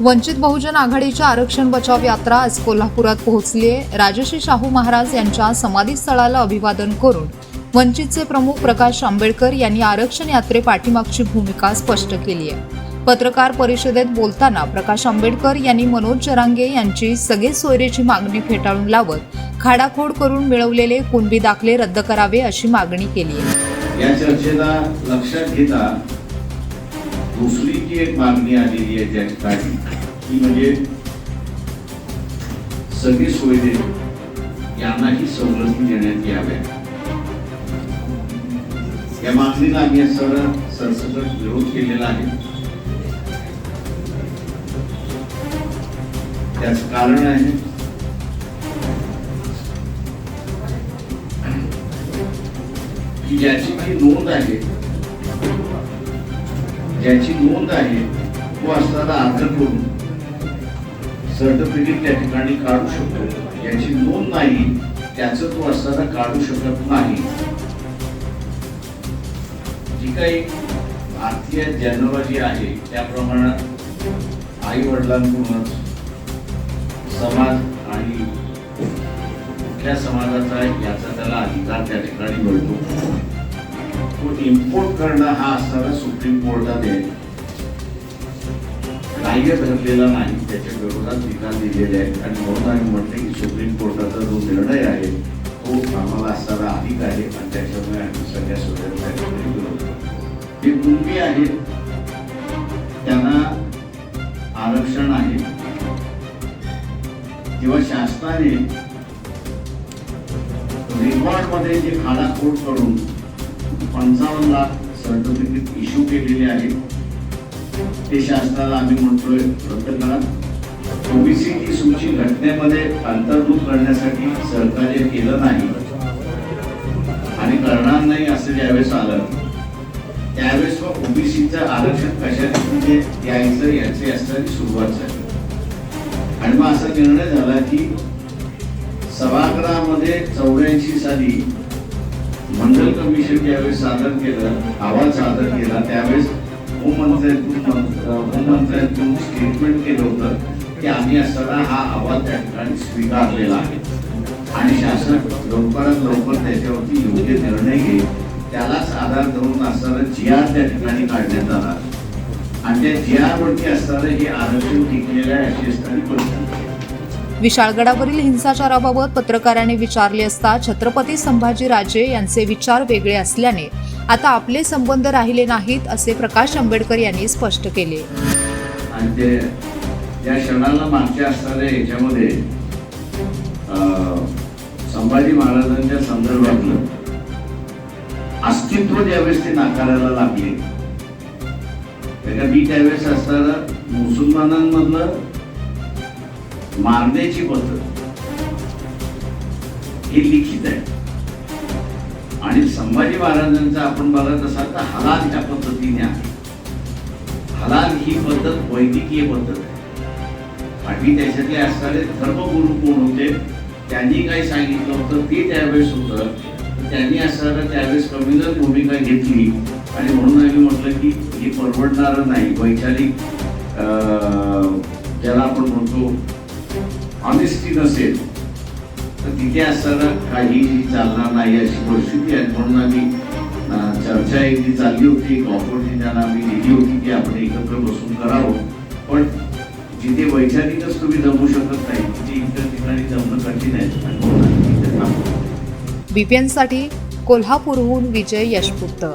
वंचित बहुजन आघाडीच्या आरक्षण बचाव यात्रा आज कोल्हापुरात पोहोचली आहे राजश्री शाहू महाराज यांच्या समाधीस्थळाला अभिवादन करून वंचितचे प्रमुख प्रकाश आंबेडकर यांनी आरक्षण यात्रे पाठीमागची भूमिका स्पष्ट केली आहे पत्रकार परिषदेत बोलताना प्रकाश आंबेडकर यांनी मनोज जरांगे यांची सगळे सोयरेची मागणी फेटाळून लावत खाडाखोड करून मिळवलेले कुणबी दाखले रद्द करावे अशी मागणी केली आहे या चर्चेला लक्षात घेता दुसरी जी एक मागणी आलेली आहे त्या ठिकाणी ती म्हणजे सगळे सोयरे यांनाही सवलती देण्यात याव्या या मागणीला आम्ही सर सरसकट विरोध केलेला आहे. त्याच कारण आहे की ज्याची काही नोंद आहे ज्याची नोंद आहे तो असताना अर्ज करून सर्टिफिकेट त्या ठिकाणी काढू शकतो. याची नोंद नाही त्याचं तो असताना काढू शकत नाही. जी काही भारतीय जनॉलॉजी आहे त्या प्रमाणात आई वडिलांकडूनच समाज आणि कुठल्या समाजाचा आहे याचा त्याला अधिकार त्या ठिकाणी मिळतो. इम्पोर्ट करणं हा असणारा सुप्रीम कोर्टाने ग्राह्य धरलेला नाही त्याच्या विरोधात निकाल दिलेले आहेत आणि म्हणून आम्ही म्हटले की सुप्रीम कोर्टाचा जो निर्णय आहे तो आम्हाला असणारा अधिक आहे आणि त्याच्यामुळे आम्ही सगळ्या सोयऱ्यांचा जे कुटुंबी आहेत त्यांना आरक्षण आहे किंवा शासनाने रेकॉर्डमध्ये जे खाडाखोड करून पंचावन्न लाख सर्टिफिकेट इश्यू केलेले आहेत. ते शासनाला आम्ही म्हणतोय रद्द करा. ओबीसी ही सूची घटनेमध्ये अंतर्भूत करण्यासाठी सरकारने केलं नाही. आणि करणार नाही असं ज्यावेळेस आलं त्यावेळेस मग ओबीसीचं आरक्षण कशाने म्हणजे द्यायचं याची असणारी सुरुवात झाली. आणि मग असा निर्णय झाला की सभागृहामध्ये चौऱ्याऐंशी साली मंडल कमिशन ज्यावेळेस सादर केलं अहवाल सादर केला त्यावेळेस होममंत्र्यांतून स्टेटमेंट केलं होतं की आम्ही असताना हा अहवाल त्या ठिकाणी स्वीकारलेला आहे. आणि शासन लवकरात लवकर त्याच्यावरती योग्य निर्णय घेईल त्यालाच आधार धरून असताना जी आर त्या ठिकाणी काढण्यात आला. आणि त्या जी आरवरती असताना हे आरक्षण टिकलेलं आहे अशी असणारी परिस्थिती. विशाळगडावरील हिंसाचाराबाबत पत्रकारांनी विचारले असता छत्रपती संभाजीराजे यांचे विचार वेगळे असल्याने आता आपले संबंध राहिले नाहीत असे प्रकाश आंबेडकर यांनी स्पष्ट केले. या क्षणाला मागच्या असणाऱ्या याच्यामध्ये संभाजी महाराजांच्या संदर्भातलं अस्तित्व ज्यावेळेस ते नाकारायला लागले त्याच्या मी त्यावेळेस असताना मुसलमानांमधलं मारण्याची पद्धत. हे लिखित आहे. आणि संभाजी महाराजांचा आपण बघत असाल तर हलाल त्या पद्धतीने आहे. हलाल ही पद्धत वैद्यकीय पद्धत. आहे आणि त्याच्यातले असणारे धर्मगुरु कोण होते? त्यांनी काही सांगितलं होतं? ते त्यावेळेस होतं. त्यांनी असणारं त्यावेळेस कमीनच भूमिका घेतली. आणि म्हणून आम्ही म्हटलं की हे परवडणारं नाही. वैचारिक अं, ज्याला आपण म्हणतो ऑनेस्टी नसेल. तर तिथे असताना काही चालणार नाही अशी परिस्थिती आहे. म्हणून आम्ही चर्चा एक चालली होती. एक ऑपॉर्च्युनिटी त्यांना आम्ही दिली होती की आपण एकत्र बसून करावं. पण जिथे वैचारिकच तुम्ही जमू शकत नाही तिथे इतर ठिकाणी जमणं कठीण आहे. बीपीएनसाठी कोल्हापूरहून विजय यशपुत्र